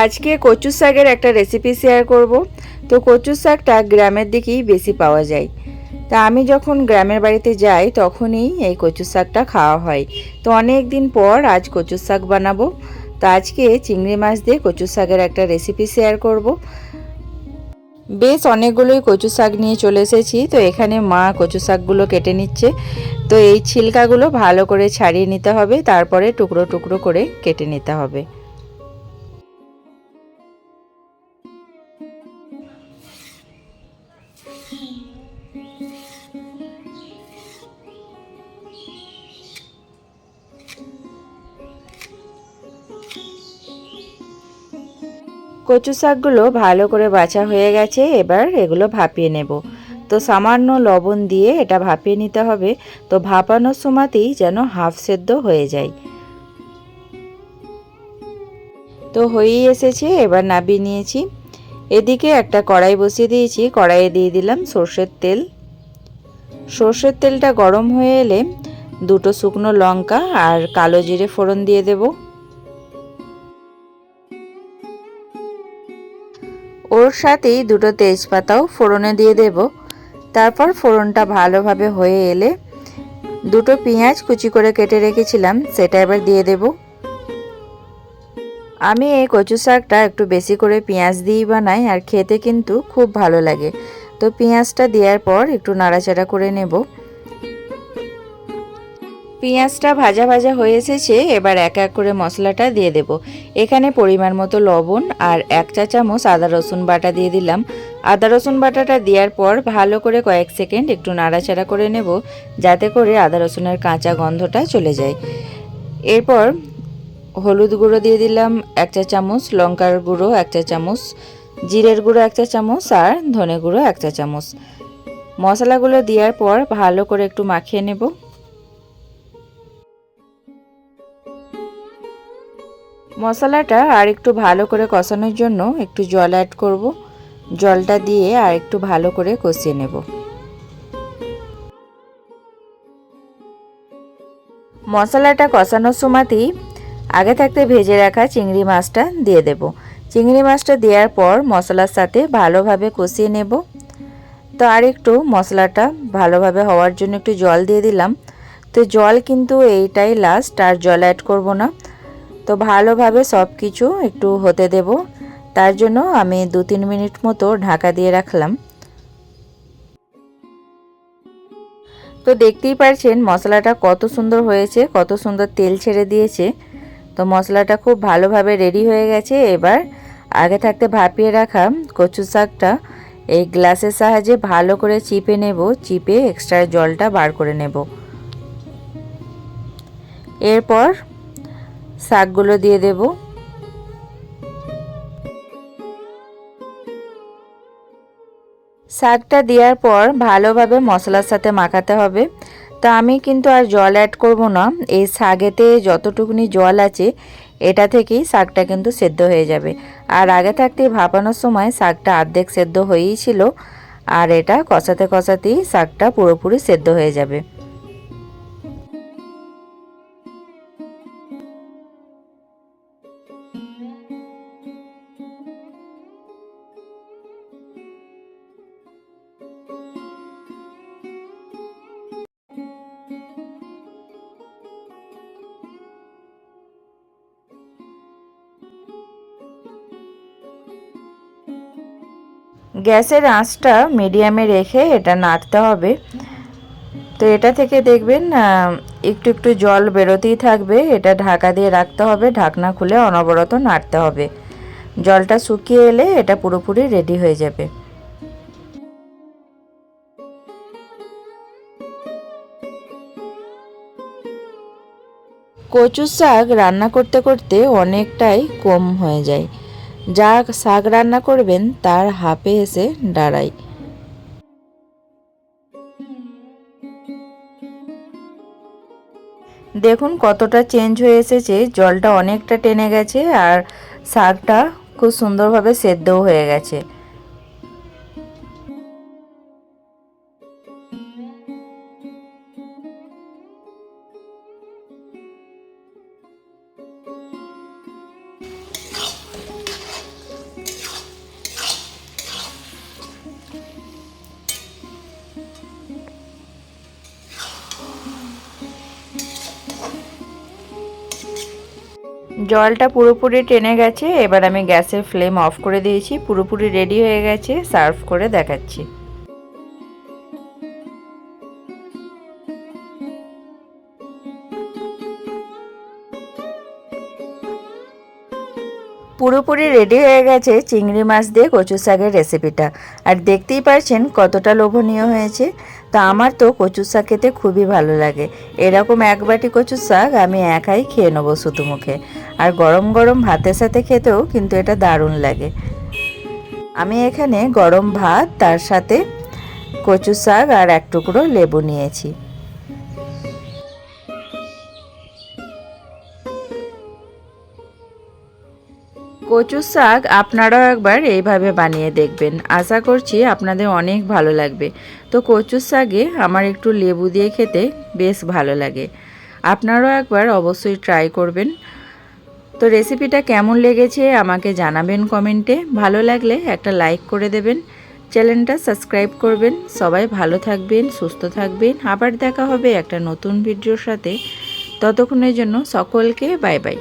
আজকে কচু শাকের একটা রেসিপি শেয়ার করব। তো কচু শাকটা গ্রামের দিকেই বেশি পাওয়া যায়। তা আমি যখন গ্রামের বাড়িতে যাই, তখনই এই কচু শাকটা খাওয়া হয়। তো অনেক দিন পর আজ কচু শাক বানাবো। তো আজকে চিংড়ি মাছ দিয়ে কচু শাকের একটা রেসিপি শেয়ার করব। বেশ অনেকগুলোই কচু শাক নিয়ে চলে এসেছি। তো এখানে মা কচু শাকগুলো কেটে নিচ্ছে। তো এই ছিলকাগুলো ভালো করে ছাড়িয়ে নিতে হবে। তারপরে টুকরো টুকরো করে কেটে নিতে হবে। কচু শাকগুলো ভালো করে বাছা হয়ে গেছে, এবার এগুলো ভাপিয়ে নেব। তো সামান্য লবণ দিয়ে এটা ভাপিয়ে নিতে হবে। তো ভাপানোর সময়তেই যেন হাফ সেদ্ধ হয়ে যায়। তো হয়েই এসেছে, এবার নাবিয়ে নিয়েছি। এদিকে একটা কড়াই বসিয়ে দিয়েছি, কড়াইয়ে দিয়ে দিলাম সর্ষের তেল। সর্ষের তেলটা গরম হয়ে এলে দুটো শুকনো লঙ্কা আর কালো জিরে ফোড়ন দিয়ে দেবো। ওর সাথেই দুটো তেজপাতাও ফোড়নে দিয়ে দেব। তারপর ফোড়নটা ভালোভাবে হয়ে এলে দুটো পেঁয়াজ কুচি করে কেটে রেখেছিলাম, সেটা এবার দিয়ে দেব। আমি এই কচু শাকটা একটু বেশি করে পেঁয়াজ দিয়েই বানাই, আর খেতে কিন্তু খুব ভালো লাগে। তো পেঁয়াজটা দেওয়ার পর একটু নাড়াচাড়া করে নেব। পেঁয়াজটা ভাজা ভাজা হয়ে এসেছে, এবার এক এক করে মশলাটা দিয়ে দেব। এখানে পরিমাণ মতো লবণ আর এক চা চামচ আদা রসুন বাটা দিয়ে দিলাম। আদা রসুন বাটাটা দেওয়ার পর ভালো করে কয়েক সেকেন্ড একটু নাড়াচাড়া করে নেব, যাতে করে আদা রসুনের কাঁচা গন্ধটা চলে যায়। এরপর হলুদ গুঁড়ো দিয়ে দিলাম এক চা চামচ, লঙ্কার গুঁড়ো এক চা চামচ, জিরের গুঁড়ো এক চা চামচ আর ধনে গুঁড়ো এক চা চামচ। মশলাগুলো দেওয়ার পর ভালো করে একটু মাখিয়ে নেব। মশলাটা আর একটু ভালো করে কষানোর জন্য একটু জল অ্যাড করব। জলটা দিয়ে আর একটু ভালো করে কষিয়ে নেব। মশলাটা কষানোর সময়তেই আগে থাকতে ভেজে রাখা চিংড়ি মাছটা দিয়ে দেব। চিংড়ি মাছটা দেওয়ার পর মশলার সাথে ভালোভাবে কষিয়ে নেব। তো আর একটু মশলাটা ভালোভাবে হওয়ার জন্য একটু জল দিয়ে দিলাম। তো জল কিন্তু এইটাই লাস্ট আর জল অ্যাড করব না। তো ভালোভাবে সব কিছু একটু হতে দেব। তার জন্য আমি দু তিন মিনিট মতো ঢাকা দিয়ে রাখলাম। তো দেখতেই পারছেন মশলাটা কত সুন্দর হয়েছে, কত সুন্দর তেল ছেড়ে দিয়েছে। তো মশলাটা খুব ভালোভাবে রেডি হয়ে গেছে। এবার আগে থাকতে ভাপিয়ে রাখা কচু শাকটা এই গ্লাসের সাহায্যে ভালো করে চিপে নেব। চিপে এক্সট্রা জলটা বার করে নেব। এরপর শাকগুলো দিয়ে দেব। শাকটা দেওয়ার পর ভালোভাবে মশলার সাথে মাখাতে হবে। তা আমি কিন্তু আর জল অ্যাড করব না। এই শাগেতে যতটুকুনি জল আছে, এটা থেকেই শাকটা কিন্তু সেদ্ধ হয়ে যাবে। আর আগে থাকতে ভাপানোর সময় শাকটা অর্ধেক সেদ্ধ হয়েই ছিল। আর এটা কষাতে কষাতেই শাকটা পুরোপুরি সেদ্ধ হয়ে যাবে। গ্যাসের আঁচটা মিডিয়ামে রেখে এটা নাড়তে হবে। তো এটা থেকে দেখবেন একটু একটু জল বেরোতেই থাকবে। এটা ঢাকা দিয়ে রাখতে হবে, ঢাকনা খুলে অনবরত নাড়তে হবে। জলটা শুকিয়ে এলে এটা পুরোপুরি রেডি হয়ে যাবে। কচু শাক রান্না করতে করতে অনেকটাই কম হয়ে যায়। যা শাক রান্না করবেন, তার হাফে এসে দাঁড়ায় দেখুন কতটা চেঞ্জ হয়ে এসেছে, জলটা অনেকটা টেনে গেছে আর শাকটা খুব সুন্দরভাবে সেদ্ধও হয়ে গেছে। জলটা পুরোপুরি টেনে গেছে, এবার আমি গ্যাসের ফ্লেম অফ করে দিয়েছি, পুরোপুরি রেডি হয়ে গেছে, সার্ভ করে দেখাচ্ছি। পুরোপুরি রেডি হয়ে গেছে চিংড়ি মাছ দিয়ে কচু শাকের রেসিপিটা আর দেখতেই পারছেন কতটা লোভনীয় হয়েছে। তা আমার তো কচু শাক খেতে খুবই ভালো লাগে। এরকম এক বাটি কচু শাক আমি একাই খেয়ে নেব শুধু মুখে আর গরম গরম ভাতের সাথে খেতেও কিন্তু এটা দারুণ লাগে। আমি এখানে গরম ভাত, তার সাথে কচু শাক আর এক টুকরো লেবু নিয়েছি। কচু শাক আপনারাও একবার এইভাবে বানিয়ে দেখবেন। আশা করছি আপনাদের অনেক ভালো লাগবে। তো কচু শাকে আমার একটু লেবু দিয়ে খেতে বেশ ভালো লাগে। আপনারাও একবার অবশ্যই ট্রাই করবেন। তো রেসিপিটা কেমন লেগেছে আমাকে জানাবেন কমেন্টে ভালো লাগলে একটা লাইক করে দেবেন। চ্যানেলটা সাবস্ক্রাইব করবেন। সবাই ভালো থাকবেন, সুস্থ থাকবেন। আবার দেখা হবে একটা নতুন ভিডিওর সাথে। ততক্ষণের জন্য সকলকে বাই বাই